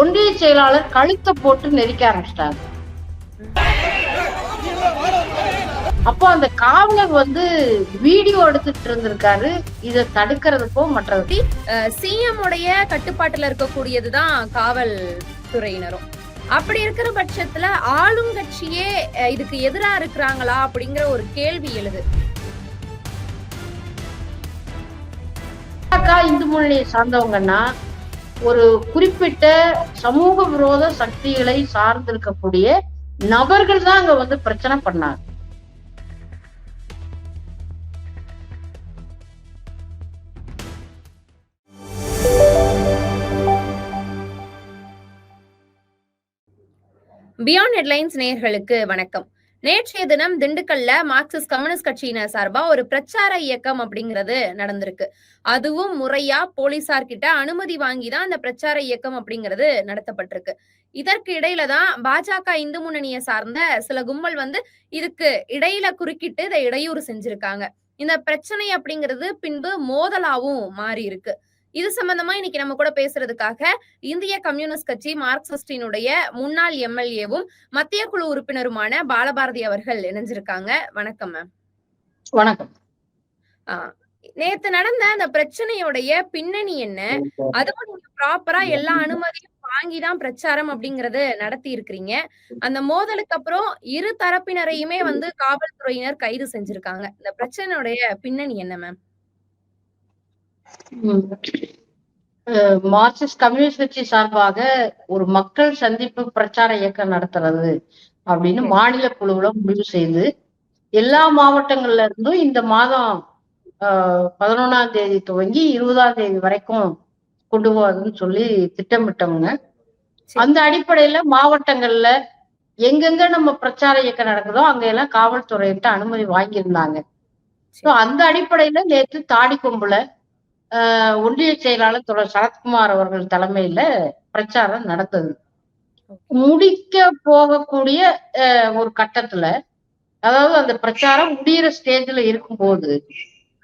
ஒன்றிய செயலாளர் கழுத்தை போட்டு நெரிக்க ஆரம்பிச்சிட்டாங்க அப்போ அந்த காவலர் வந்து வீடியோ எடுத்துட்டு இருந்திருக்காரு. இதை தடுக்கிறதுக்கோ மற்றது சிஎம் உடைய கட்டுப்பாட்டுல இருக்கக்கூடியதுதான் காவல் துறையினரும். அப்படி இருக்கிற பட்சத்துல ஆளுங்கட்சியே இதுக்கு எதிரா இருக்கிறாங்களா அப்படிங்கிற ஒரு கேள்வி எழுது. இந்து முன்னணியை சார்ந்தவங்கன்னா ஒரு குறிப்பிட்ட சமூக விரோத சக்திகளை சார்ந்திருக்கக்கூடிய நபர்கள் தான் அங்க வந்து பிரச்சனை பண்ணாங்க. பியாண்ட் ஹெட்லைன்ஸ் நேயர்களுக்கு வணக்கம். நேற்றைய தினம் திண்டுக்கல்ல மார்க்சிஸ்ட் கம்யூனிஸ்ட் கட்சியினர் சார்பா ஒரு பிரச்சார இயக்கம் அப்படிங்கிறது நடந்திருக்கு. அதுவும் முறையா போலீசார் கிட்ட அனுமதி வாங்கி தான் அந்த பிரச்சார இயக்கம் அப்படிங்கிறது நடத்தப்பட்டிருக்கு. இதற்கு இடையில தான் பாஜக இந்து முன்னணியை சார்ந்த சில கும்பல் வந்து இதுக்கு இடையில குறுக்கிட்டு இதை இடையூறு செஞ்சிருக்காங்க. இந்த பிரச்சனை அப்படிங்கிறது பின்பு மோதலாவும் மாறி இருக்கு இது சம்பந்தமா இன்னைக்கு நம்ம கூட பேசுறதுக்காக இந்திய கம்யூனிஸ்ட் கட்சி மார்க்சிஸ்டினுடைய முன்னாள் எம்எல்ஏவும் மத்திய குழு உறுப்பினருமான பாலபாரதி அவர்கள் இணைஞ்சிருக்காங்க. வணக்கம் மேம் வணக்கம். நேத்து நடந்த அந்த பிரச்சனையோடைய பின்னணி என்ன? அதுவும் நீங்க ப்ராப்பரா எல்லா அனுமதியும் வாங்கிதான் பிரச்சாரம் அப்படிங்கறது நடத்தி இருக்கிறீங்க. அந்த மோதலுக்கு அப்புறம் இரு தரப்பினரையுமே வந்து காவல்துறையினர் கைது செஞ்சிருக்காங்க. இந்த பிரச்சனையுடைய பின்னணி என்ன மேம் மார்க்சிஸ்ட் கம்யூனிஸ்ட் கட்சி சார்பாக ஒரு மக்கள் சந்திப்பு பிரச்சார இயக்கம் நடத்துறது அப்படின்னு மாநில குழுவுல முடிவு செய்து எல்லா மாவட்டங்கள்ல இருந்தும் இந்த மாதம் பதினொன்னாம் தேதி துவங்கி இருபதாம் தேதி வரைக்கும் கொண்டு போவதுன்னு சொல்லி திட்டமிட்டவங்க. அந்த அடிப்படையில மாவட்டங்கள்ல எங்கெங்க நம்ம பிரச்சார இயக்கம் நடக்குதோ அங்க எல்லாம் காவல்துறையிட்ட அனுமதி வாங்கியிருந்தாங்க. அந்த அடிப்படையில நேற்று தாடிக்கொம்புல ஒன்றிய செயலாளர் தொடர் சரத்குமார் அவர்கள் தலைமையில பிரச்சாரம் நடந்தது. முடிக்க போகக்கூடிய ஒரு கட்டத்துல அதாவது அந்த பிரச்சாரம் முடியிற ஸ்டேஜ்ல இருக்கும்போது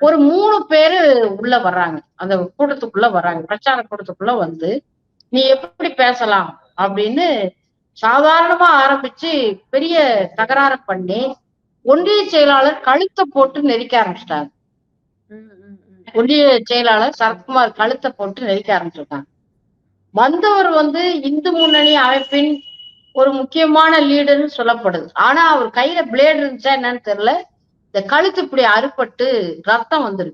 ஒரு மூணு பேரு உள்ள வர்றாங்க. அந்த கூட்டத்துக்குள்ள வர்றாங்க. பிரச்சார கூட்டத்துக்குள்ள வந்து நீ எப்படி பேசலாம்? அப்படின்னு சாதாரணமா ஆரம்பிச்சு பெரிய தகராறு பண்ணி ஒன்றிய செயலாளர் கழுத்தை போட்டு நெரிக்க ஆரம்பிச்சிட்டாங்க ஒன்றிய செயலாளர் சரத்குமார் கழுத்தை போட்டு நெரிக்க ஆரம்பிச்சிருக்காங்க. வந்தவர் வந்து இந்து முன்னணி அமைப்பின் ஒரு முக்கியமான லீடர்னு சொல்லப்படுது. ஆனா அவர் கையில பிளேடு இருந்துச்சா என்னன்னு தெரியல. இந்த கழுத்து இப்படி அறுபட்டு ரத்தம் வந்துருக்கு.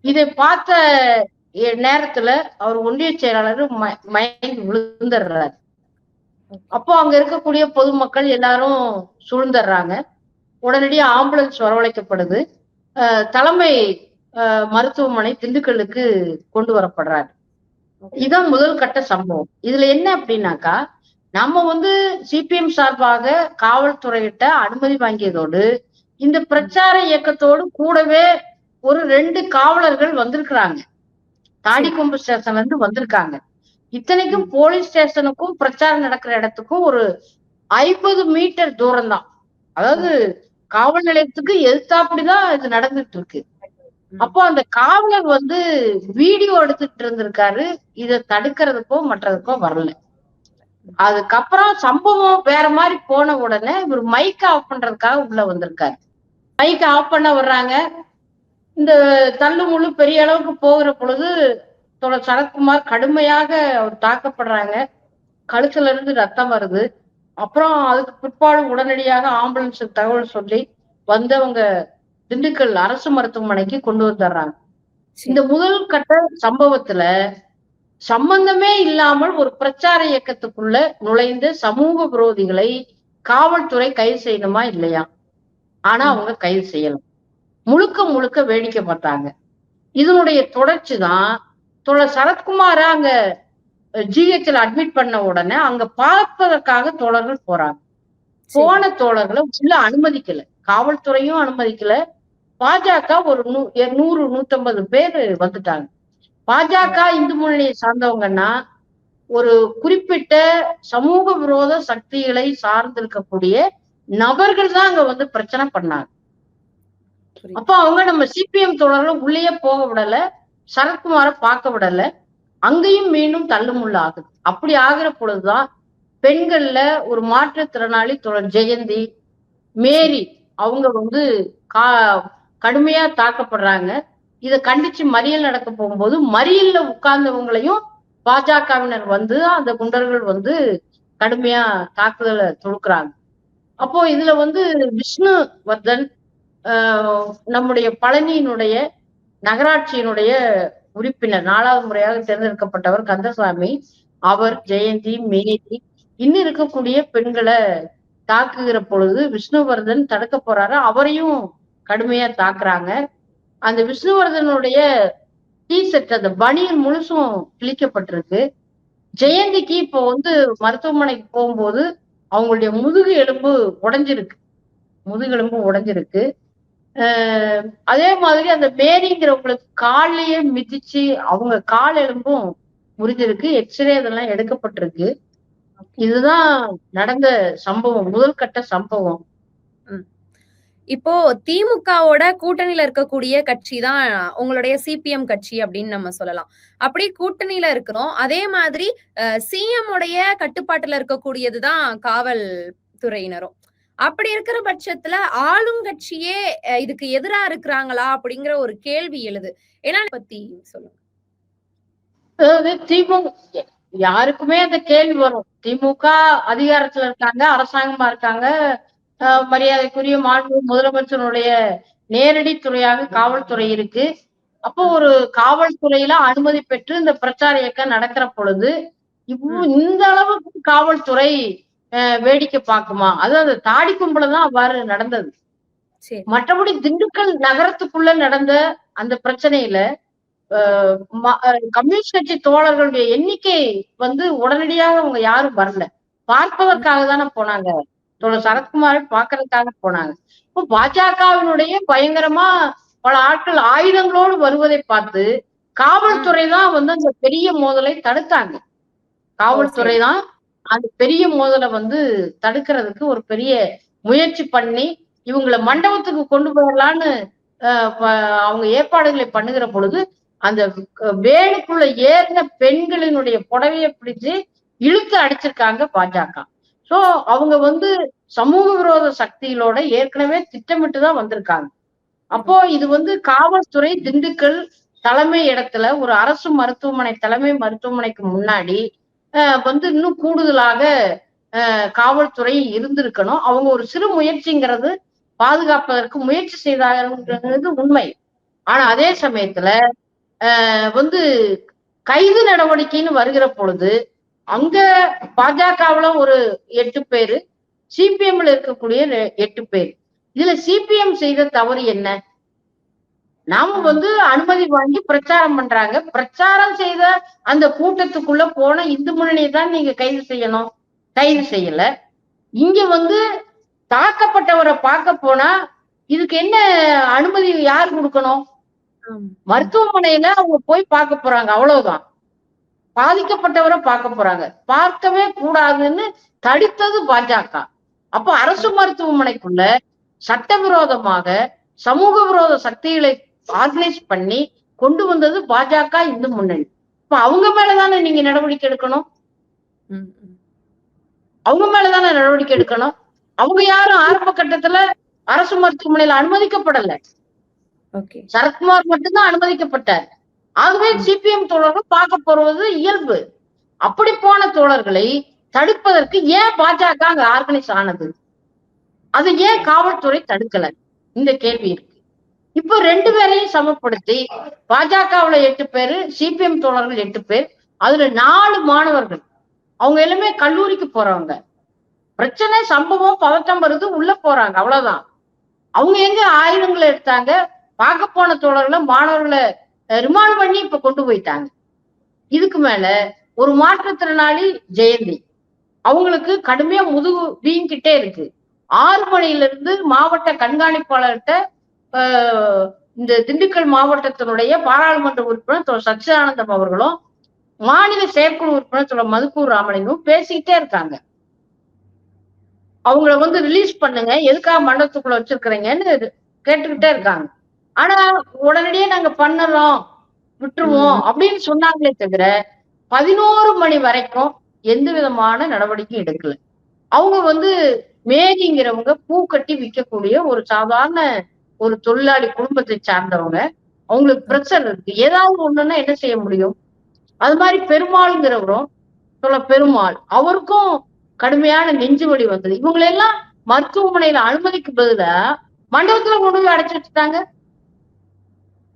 இதை பார்த்த நேரத்துல அவர் ஒன்றிய செயலாளர் ம- மயங்கி விழுந்துடுறாரு. அப்போ அங்க இருக்கக்கூடிய பொதுமக்கள் எல்லாரும் சூழ்ந்துடுறாங்க. உடனடியாக ஆம்புலன்ஸ் வரவழைக்கப்படுது. தலைமை மருத்துவமனை திண்டுக்கல்லுக்கு கொண்டு வரப்படுறாரு. இதான் முதல் கட்ட சம்பவம். இதுல என்ன அப்படின்னாக்கா நம்ம வந்து சிபிஎம் சார்பாக காவல்துறையிட்ட அனுமதி வாங்கியதோடு இந்த பிரச்சார இயக்கத்தோடு கூடவே ஒரு ரெண்டு காவலர்கள் வந்திருக்கிறாங்க. தாடிக்கொம்பு ஸ்டேஷன்ல இருந்து வந்திருக்காங்க. இத்தனைக்கும் போலீஸ் ஸ்டேஷனுக்கும் பிரச்சாரம் நடக்கிற இடத்துக்கும் ஒரு ஐம்பது மீட்டர் தூரம் தான் அதாவது காவல் நிலையத்துக்கு எதிர்த்தாப்படிதான் இது நடந்துட்டு இருக்கு. அப்போ அந்த காவலர் வந்து வீடியோ எடுத்துட்டு இருந்திருக்காரு. இதை தடுக்கிறதுக்கோ மற்றதுக்கோ வரல. அதுக்கப்புறம் சம்பவம் வேற மாதிரி போன உடனே இவர் மைக் ஆஃப் பண்றதுக்காக உள்ள வந்திருக்காரு. மைக் ஆஃப் பண்ண வர்றாங்க. இந்த தள்ளு முள்ளு பெரிய அளவுக்கு போகிற பொழுது தொடர் சரத்குமார் கடுமையாக அவர் தாக்கப்படுறாங்க. கழுத்துல இருந்து ரத்தம் வருது. அப்புறம் அதுக்கு பிற்பாடு உடனடியாக ஆம்புலன்ஸுக்கு தகவல் சொல்லி வந்தவங்க திண்டுக்கல் அரசு மருத்துவமனைக்கு கொண்டு வந்துடுறாங்க இந்த முதல் கட்ட சம்பவத்துல சம்பந்தமே இல்லாமல் ஒரு பிரச்சார இயக்கத்துக்குள்ள நுழைந்த சமூக விரோதிகளை காவல்துறை கைது செய்யணுமா இல்லையா? ஆனா அவங்க கைது செய்யலாம் முழுக்க முழுக்க வேடிக்கை பார்த்தாங்க. இதனுடைய தொடர்ச்சி தான் சரத்குமார அங்க ஜிஹெச்ல அட்மிட் பண்ண உடனே அங்க பார்ப்பதற்காக தோழர்கள் போறாங்க. போன தோழர்களை உள்ள அனுமதிக்கல. காவல்துறையும் அனுமதிக்கல. பாஜக ஒரு நூ நூறு நூத்தம்பது பேர் வந்துட்டாங்க. பாஜக இந்து முன்னணியை சார்ந்தவங்கன்னா ஒரு குறிப்பிட்ட சமூக விரோத சக்திகளை சார்ந்திருக்கக்கூடிய நபர்கள் தான் அங்க வந்து பிரச்சனை பண்ணாங்க. அப்ப அவங்க நம்ம சிபிஎம் தொடர்ல உள்ளேயே போக விடல சரத்குமார பார்க்க விடல அங்கேயும் மீண்டும் தள்ளுமுள்ள ஆகுது. அப்படி ஆகிற பொழுதுதான் பெண்கள்ல ஒரு மாற்றுத்திறனாளி தொடர் ஜெயந்தி மேரி அவங்க வந்து கா கடுமையா தாக்கப்படுறாங்க. இதை கண்டிச்சு மறியல் நடக்க போகும்போது மறியல்ல உட்கார்ந்தவங்களையும் பாஜகவினர் வந்து அந்த குண்டர்கள் வந்து கடுமையா தாக்குதலை தொடுக்குறாங்க. அப்போ இதுல வந்து விஷ்ணு வர்தன் ஆஹ் நம்முடைய பழனியினுடைய நகராட்சியினுடைய உறுப்பினர் நாலாவது முறையாக தேர்ந்தெடுக்கப்பட்டவர் கந்தசாமி அவர் ஜெயந்தி மேரி இன்னும் இருக்கக்கூடிய பெண்களை தாக்குகிற பொழுது விஷ்ணுவர்தன் தடுக்க போறாரு. அவரையும் கடுமையா தாக்குறாங்க. அந்த விஷ்ணுவர்தனுடைய டீ செட் அந்த பனியன் முழுசும் கிழிக்கப்பட்டிருக்கு. ஜெயந்திக்கு இப்போ வந்து மருத்துவமனைக்கு போகும்போது அவங்களுடைய முதுகு எலும்பு உடைஞ்சிருக்கு. முதுகெலும்பு உடைஞ்சிருக்கு. அதே மாதிரி அந்த மேரிங்கிறவங்களுக்கு கால்லயே மிதிச்சு அவங்க கால் எலும்பும் முறிஞ்சிருக்கு. எக்ஸ்ரே இதெல்லாம் எடுக்கப்பட்டிருக்கு. இதுதான் நடந்த சம்பவம் முதல் கட்ட சம்பவம். இப்போ திமுகவோட கூட்டணியில இருக்கக்கூடிய கட்சி தான் உங்களுடைய சிபிஎம் கட்சி அப்படின்னு நம்ம சொல்லலாம். அப்படி கூட்டணியில இருக்கிறோம். அதே மாதிரி சிஎம் உடைய கட்டுப்பாட்டுல இருக்கக்கூடியதுதான் காவல் துறையினரும் அப்படி இருக்கிற பட்சத்துல ஆளுங்கட்சியே இதுக்கு எதிரா இருக்கிறாங்களா அப்படிங்கிற ஒரு கேள்வி எழுது. ஏன்னா பத்தி சொல்லுங்க. திமுக யாருக்குமே அந்த கேள்வி வரும். திமுக அதிகாரத்துல இருக்காங்க அரசாங்கமா இருக்காங்க. மரியாதைக்குரிய மாண்பு முதலமைச்சருடைய நேரடி துறையாக காவல்துறை இருக்கு. அப்போ ஒரு காவல்துறையில அனுமதி பெற்று இந்த பிரச்சார இயக்கம் நடக்கிற பொழுது இவ்வ- இந்த அளவுக்கு காவல்துறை வேடிக்கை பார்க்குமா? அது அந்த தாடி கும்பலதான் அவ்வாறு நடந்தது. சரி. மற்றபடி திண்டுக்கல் நகரத்துக்குள்ள நடந்த அந்த பிரச்சனையில கம்யூனிஸ்ட் கட்சி தோழர்களுடைய எண்ணிக்கை வந்து உடனடியாக அவங்க யாரும் வரல. பார்ப்பதற்காக தானே போனாங்க. தோழர் சரத்குமாரை பார்க்கறதுக்காக போனாங்க. இப்போ பாஜகவினுடைய பயங்கரமா பல ஆட்கள் ஆயுதங்களோடு வருவதை பார்த்து காவல்துறை தான் வந்து அந்த பெரிய மோதலை தடுத்தாங்க. காவல்துறை தான் அந்த பெரிய மோதலை வந்து தடுக்கிறதுக்கு ஒரு பெரிய முயற்சி பண்ணி இவங்களை மண்டபத்துக்கு கொண்டு போயிடலான்னு அவங்க ஏற்பாடுகளை பண்ணுகிற பொழுது அந்த க- வேனுக்குள்ள ஏறின பெண்களினுடைய புடவையை பிடிச்சு இழுத்து அடிச்சிருக்காங்க பாஜக. சோ அவங்க வந்து சமூக விரோத சக்திகளோட ஏற்கனவே திட்டமிட்டு தான் வந்திருக்காங்க. அப்போ இது வந்து காவல்துறை திண்டுக்கல் தலைமை இடத்துல ஒரு அரசு மருத்துவமனை தலைமை மருத்துவமனைக்கு முன்னாடி வந்து இன்னும் கூடுதலாக அஹ், காவல்துறை இருந்திருக்கணும். அவங்க ஒரு சிறு முயற்சிங்கிறது பாதுகாப்பதற்கு முயற்சி செய்தாங்கிறது உண்மை. ஆனா அதே சமயத்துல வந்து கைது நடவடிக்கைன்னு வருகிற பொழுது அங்க பாஜகவுல ஒரு எட்டு பேரு சிபிஎம்ல இருக்கக்கூடிய எட்டு பேர். இதுல சிபிஎம் செய்த தவறு என்ன? நாம வந்து அனுமதி வாங்கி பிரச்சாரம் பண்றாங்க. பிரச்சாரம் செய்த அந்த கூட்டத்துக்குள்ள போன இந்து முன்னணியை தான் நீங்க கைது செய்யணும். கைது செய்யல. இங்க வந்து தாக்கப்பட்டவரை பார்க்க போனா இதுக்கு என்ன அனுமதி யார் கொடுக்கணும்? மருத்துவமனையில அவங்க போய் பார்க்க போறாங்க அவ்வளவுதான். பாதிக்கப்பட்டவரை பார்க்க போறாங்க. பார்க்கவே கூடாதுன்னு தடுத்தது பாஜக. அப்போ அரசு மருத்துவமனைக்குள்ள சட்டவிரோதமாக சமூக விரோத சக்திகளை ஆர்கனைஸ் பண்ணி கொண்டு வந்தது பாஜக இந்து முன்னணி. இப்ப அவங்க மேலதானே நீங்க நடவடிக்கை எடுக்கணும். அவங்க மேலதானே நடவடிக்கை எடுக்கணும்? அவங்க யாரும் ஆரம்ப கட்டத்துல அரசு மருத்துவமனையில அனுமதிக்கப்படல. சரத்குமார் மட்டும்தான் அனுமதிக்கப்பட்டார். ஆகவே சிபிஎம் தோழர்கள் பார்க்க போறது இயல்பு. அப்படி போன தோழர்களை தடுப்பதற்கு ஏன் பாஜக அங்க ஆர்கனைஸ் ஆனது? அதை ஏன் காவல்துறை தடுக்கல? இந்த கேள்வி இருக்கு. இப்போ ரெண்டு பேரையும் சமப்படுத்தி பாஜகவுல எட்டு பேரு சிபிஎம் தோழர்கள் எட்டு பேர் அதுல நாலு மாணவர்கள். அவங்க எல்லாமே கல்லூரிக்கு போறவங்க. பிரச்சனை சம்பவம் பதட்டம் வருது உள்ள போறாங்க. அவ்வளவுதான். அவங்க எங்க ஆயுதங்களை எடுத்தாங்க? பார்க்க போன தோழர்களை மாணவர்களை ரிமாண்ட் பண்ணி இப்ப கொண்டு போயிட்டாங்க. இதுக்கு மேல ஒரு மாற்றுத்திறனாளி ஜெயந்தி. அவங்களுக்கு கடுமையா முதுகு வீங்கிட்டே இருக்கு. ஆறு மணில இருந்து மாவட்ட கண்காணிப்பாளர்கிட்ட ஆஹ், இந்த திண்டுக்கல் மாவட்டத்தினுடைய பாராளுமன்ற உறுப்பினர் சச்சிதானந்தம் அவர்களும் மாநில செயற்குழு உறுப்பினர் சொல்ல மதுக்கூர் ராமலிங்கம் பேசிக்கிட்டே இருக்காங்க. அவங்கள வந்து ரிலீஸ் பண்ணுங்க. எதுக்காக மண்டபத்துக்குள்ள வச்சிருக்கிறீங்கன்னு கேட்டுக்கிட்டே இருக்காங்க. ஆனா உடனடியே நாங்க பண்ணறோம் விட்டுருவோம் அப்படின்னு சொன்னாங்களே தவிர பதினோரு மணி வரைக்கும் எந்த விதமான நடவடிக்கையும் எடுக்கல. அவங்க வந்து மேரிங்கிறவங்க பூ கட்டி விற்கக்கூடிய ஒரு சாதாரண ஒரு தொழிலாளி குடும்பத்தை சார்ந்தவங்க. அவங்களுக்கு பிரச்சனை இருக்கு. ஏதாவது ஒண்ணுன்னா என்ன செய்ய முடியும்? அது மாதிரி பெருமாள்ங்கிறவரும் சொல்ல பெருமாள் அவருக்கும் கடுமையான நெஞ்சு வலி வந்தது. இவங்களெல்லாம் மருத்துவமனையில அனுமதிக்கு பதிலா மண்டபத்துல கொண்டு போய் அடைச்சு வச்சுட்டாங்க.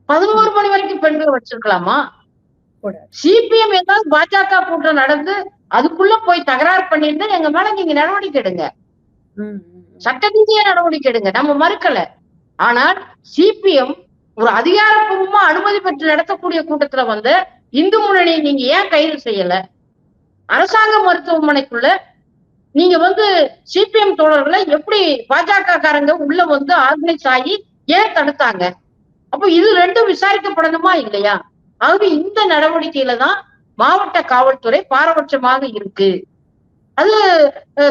பதினோரு மணி வரைக்கும் பெண்களை வச்சிருக்கலாமா. சிபிஎம் ஏதாவது பாஜக கூட்டம் நடந்து அதுக்குள்ள போய் தகராறு பண்ணியிருந்தா எங்க மேல நீங்க நடவடிக்கை எடுங்க. ம், ம், ம். சட்ட ரீதியா நடவடிக்கை எடுங்க. நம்ம மறுக்கல. ஆனால் சிபிஎம் ஒரு அதிகாரப்பூர்வமா அனுமதி பெற்று நடத்தக்கூடிய கூட்டத்துல வந்து இந்து முன்னணி நீங்க ஏன் கைது செய்யல? அரசாங்க மருத்துவமனைக்குள்ள நீங்க வந்து சிபிஎம் தோழர்களை எப்படி பாஜக காரங்க உள்ள வந்து ஆர்கனைஸ் ஆகி ஏன் தடுத்தாங்க? அப்ப இது ரெண்டும் விசாரிக்கப்படணுமா இல்லையா? ஆகவே இந்த நடவடிக்கையில தான் மாவட்ட காவல்துறை பாரபட்சமாக இருக்கு. அது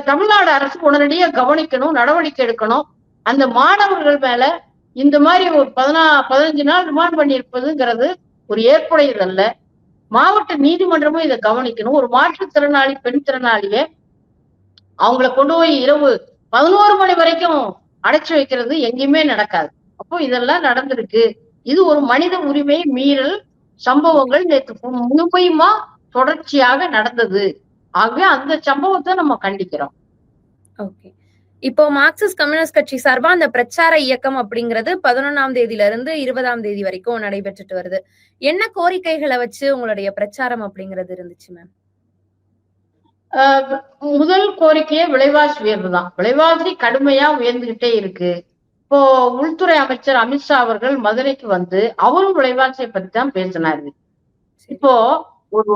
தமிழ்நாடு அரசு உடனடியா கவனிக்கணும் நடவடிக்கை எடுக்கணும். அந்த மாணவர்கள் மேல இந்த மாதிரி ஒரு பதினா பதினஞ்சு நாள் ரிமாண்ட் பண்ணியிருப்பதுங்கிறது ஒரு ஏற்புடையதல்ல மாவட்ட நீதிமன்றமும் இதை கவனிக்கணும். ஒரு மாற்றுத்திறனாளி பெண் திறனாளிய அவங்கள கொண்டு போய் இரவு பதினோரு மணி வரைக்கும் அடைச்சு வைக்கிறது எங்கேயுமே நடக்காது. அப்போ இதெல்லாம் நடந்திருக்கு. இது ஒரு மனித உரிமை மீறல் சம்பவங்கள் நேற்று முழுமையுமா தொடர்ச்சியாக நடந்தது. ஆகவே அந்த சம்பவத்தை நம்ம கண்டிக்கிறோம். ஓகே. இப்போ மார்க்சிஸ்ட் கம்யூனிஸ்ட் கட்சி சார்பா அந்த பிரச்சார இயக்கம் அப்படிங்கிறது பதினொன்னாம் தேதியில இருந்து இருபதாம் தேதி வரைக்கும் நடைபெற்றுட்டு வருது. என்ன கோரிக்கைகளை வச்சு உங்களுடைய பிரச்சாரம் அப்படிங்கிறது இருந்துச்சு மேம்? முதல் கோரிக்கையே விலைவாசி உயர்வு தான். விலைவாசி கடுமையா உயர்ந்துகிட்டே இருக்கு. இப்போ உள்துறை அமைச்சர் அமித்ஷா அவர்கள் மதுரைக்கு வந்து அவரும் விலைவாசியை பத்தி தான் பேசினாரு. இப்போ ஒரு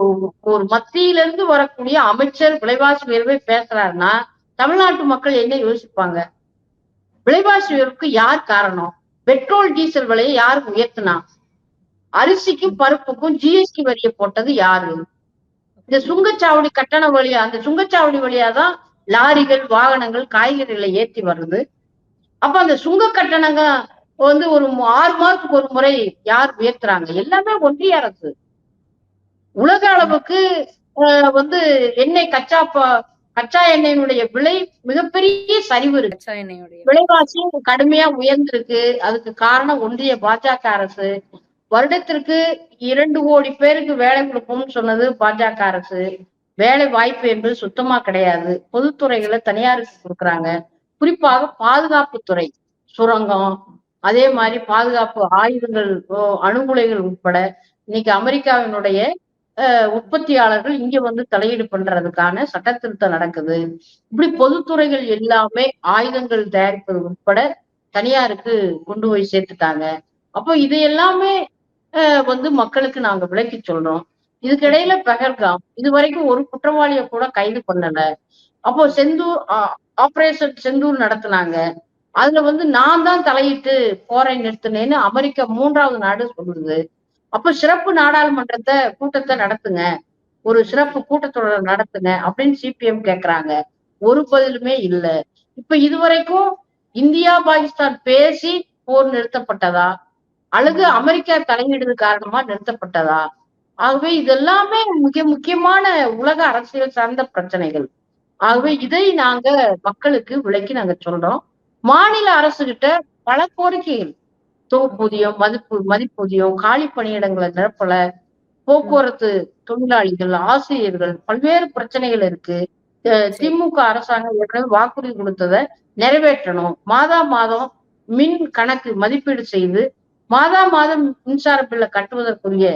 ஒரு மத்தியில இருந்து வரக்கூடிய அமைச்சர் விலைவாசி உயர்வை பேசுறாருன்னா தமிழ்நாட்டு மக்கள் என்ன யோசிப்பாங்க? விலைவாசி உயர்வுக்கு யார் காரணம்? பெட்ரோல் டீசல் விலையை யார் உயர்த்தினா? அரிசிக்கும் பருப்புக்கும் ஜிஎஸ்டி வரியை போட்டது யாரு? இந்த சுங்கச்சாவடி கட்டண வழியா அந்த சுங்கச்சாவடி வழியா தான் லாரிகள் வாகனங்கள் காய்கறிகளை ஏத்தி வருது. அப்ப அந்த சுங்க கட்டணங்க வந்து ஒரு ஆறு மாசத்துக்கு ஒரு முறை யார் உயர்த்துறாங்க? எல்லாமே ஒன்றிய அரசு. உலக அளவுக்கு ஆஹ், வந்து எண்ணெய் கச்சா கச்சா எண்ணெயினுடைய விலை மிகப்பெரிய சரிவு இருக்கு. விலைவாசி கடுமையா உயர்ந்திருக்கு. அதுக்கு காரணம் ஒன்றிய பாஜக அரசு. வருடத்திற்கு இரண்டு கோடி பேருக்கு வேலை கொடுப்போம்னு சொன்னது பாஜக அரசு. வேலை வாய்ப்பு என்பது சுத்தமா கிடையாது. பொதுத்துறைகளை தனியாருக்கு கொடுக்குறாங்க. குறிப்பாக பாதுகாப்பு துறை சுரங்கம் அதே மாதிரி பாதுகாப்பு ஆயுதங்கள் ஓ, அணுகுலைகள் உட்பட இன்னைக்கு அமெரிக்காவினுடைய உற்பத்தியாளர்கள் இங்க வந்து தலையீடு பண்றதுக்கான சட்ட திருத்தம் நடக்குது. இப்படி பொதுத்துறைகள் எல்லாமே ஆயுதங்கள் தயாரிப்பது உட்பட தனியாருக்கு கொண்டு போய் சேர்த்துட்டாங்க. அப்போ இது எல்லாமே அஹ், வந்து மக்களுக்கு நாங்க விளக்கி சொல்றோம். இதுக்கிடையில பெஹல்காம் இது வரைக்கும் ஒரு குற்றவாளியை கூட கைது பண்ணல. அப்போ செந்தூர் ஆபரேஷன் செந்தூர் நடத்துனாங்க. அதுல வந்து நான் தான் தலையிட்டு போரை நிறுத்தினேன்னு அமெரிக்கா மூன்றாவது நாடு சொல்லுது. அப்ப சிறப்பு நாடாளுமன்றத்தை கூட்டத்தை நடத்துங்க. ஒரு சிறப்பு கூட்டத்தொடர் நடத்துங்க அப்படின்னு சிபிஎம் கேக்குறாங்க. ஒரு பதிலுமே இல்ல. இப்ப இதுவரைக்கும் இந்தியா பாகிஸ்தான் பேசி போர் நிறுத்தப்பட்டதா? அல்லது அமெரிக்கா தலையீடு காரணமா நிறுத்தப்பட்டதா? ஆகவே இதெல்லாமே மிக முக்கியமான உலக அரசியல் சார்ந்த பிரச்சனைகள். ஆகவே இதை நாங்க மக்களுக்கு விளக்கி நாங்க சொல்றோம். மாநில அரசு கிட்ட பல கோரிக்கைகள். தொகுப்பூதியம் மதிப்பு மதிப்பூதியம் காலி பணியிடங்களை நிரப்பல போக்குவரத்து தொழிலாளிகள் ஆசிரியர்கள் பல்வேறு பிரச்சனைகள் இருக்கு. திமுக அரசாங்கம் ஏற்கனவே வாக்குறுதி கொடுத்ததை நிறைவேற்றணும். மாதா மாதம் மின் கணக்கு மதிப்பீடு செய்து மாதா மாதம் மின்சார பில்லை கட்டுவதற்குரிய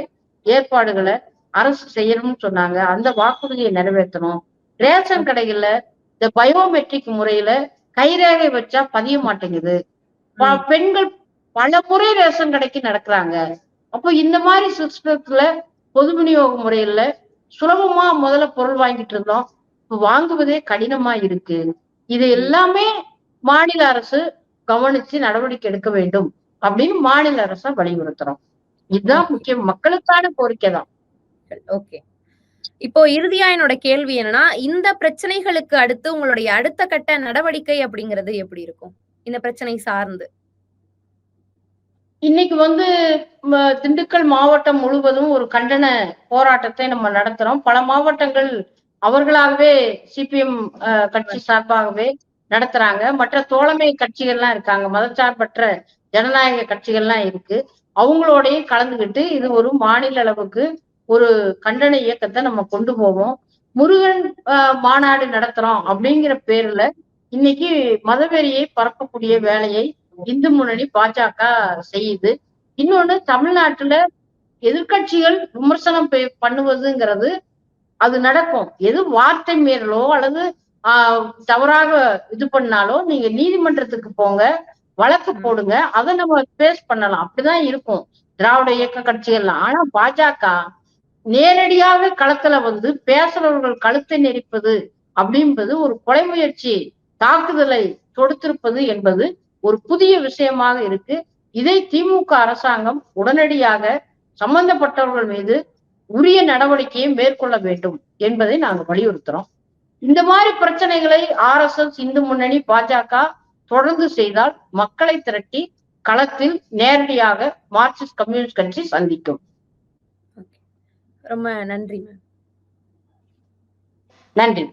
ஏற்பாடுகளை அரசு செய்யணும்னு சொன்னாங்க. அந்த வாக்குறுதியை நிறைவேற்றணும். ரேஷன் கடைகள்ல இந்த பயோமெட்ரிக் முறையில கைரேகை வச்சா பதிய மாட்டேங்குது. பெண்கள் பல முறை ரேஷன் கடைக்கு நடக்கிறாங்க. அப்போ இந்த மாதிரி சிஸ்டத்துல பொது விநியோக முறையில சுலபமா முதல்ல பொருள் வாங்கிட்டு இருந்தோம். இப்ப வாங்குவதே கடினமா இருக்கு. இது எல்லாமே மாநில அரசு கவனிச்சு நடவடிக்கை எடுக்க வேண்டும் அப்படின்னு மாநில அரசை வலியுறுத்துறோம். இதுதான் முக்கியம். மக்களுக்கான கோரிக்கை தான். ஓகே. இப்போ இறுதியா என்னோட கேள்வி என்னன்னா இந்த பிரச்சனைகளுக்கு அடுத்து உங்களுடைய அடுத்த கட்ட நடவடிக்கை அப்படிங்கிறது எப்படி இருக்கும்? இந்த பிரச்சனை சார்ந்து. இன்னைக்கு வந்து திண்டுக்கல் மாவட்டம் முழுவதும் ஒரு கண்டன போராட்டத்தை நம்ம நடத்துறோம். பல மாவட்டங்கள் அவர்களாகவே சிபிஎம் கட்சி சார்பாகவே நடத்துறாங்க. மற்ற தோழமை கட்சிகள்லாம் இருக்காங்க. மதச்சார்பற்ற ஜனநாயக கட்சிகள்லாம் இருக்கு. அவங்களோடையும் கலந்துகிட்டு இது ஒரு மாநில அளவுக்கு ஒரு கண்டன இயக்கத்தை நம்ம கொண்டு போவோம். முருகன் ஆஹ், மாநாடு நடத்துறோம் அப்படிங்கிற பேர்ல இன்னைக்கு மதவெறியை பரப்பக்கூடிய வேலையை இந்து முன்னணி பாஜக செய்யுது. இன்னொன்னு தமிழ்நாட்டுல எதிர்க்கட்சிகள் விமர்சனம் பெ- பண்ணுவதுங்கிறது அது நடக்கும். எது வார்த்தை மீறலோ அல்லது ஆஹ், தவறாக இது பண்ணாலோ நீங்க நீதிமன்றத்துக்கு போங்க வழக்கு போடுங்க அதை நம்ம பேஸ் பண்ணலாம். அப்படிதான் இருக்கும். திராவிட இயக்க கட்சிகள்லாம். ஆனா பாஜக நேரடியாக களத்துல வந்து பேசுறவர்கள் கழுத்தை நெரிப்பது அப்படின்பது ஒரு கொலை முயற்சி தாக்குதலை தொடுத்திருப்பது என்பது ஒரு புதிய விஷயமாக இருக்கு. இதை திமுக அரசாங்கம் உடனடியாக சம்பந்தப்பட்டவர்கள் மீது உரிய நடவடிக்கையை மேற்கொள்ள வேண்டும் என்பதை நாங்க வலியுறுத்துறோம். இந்த மாதிரி பிரச்சனைகளை ஆர் எஸ் எஸ் இந்து முன்னணி பாஜக தொடர்ந்து செய்தால் மக்களை திரட்டி களத்தில் நேரடியாக மார்க்சிஸ்ட் கம்யூனிஸ்ட் கட்சி சந்திக்கும். ரொம்ப நன்றி மேம் நன்றி.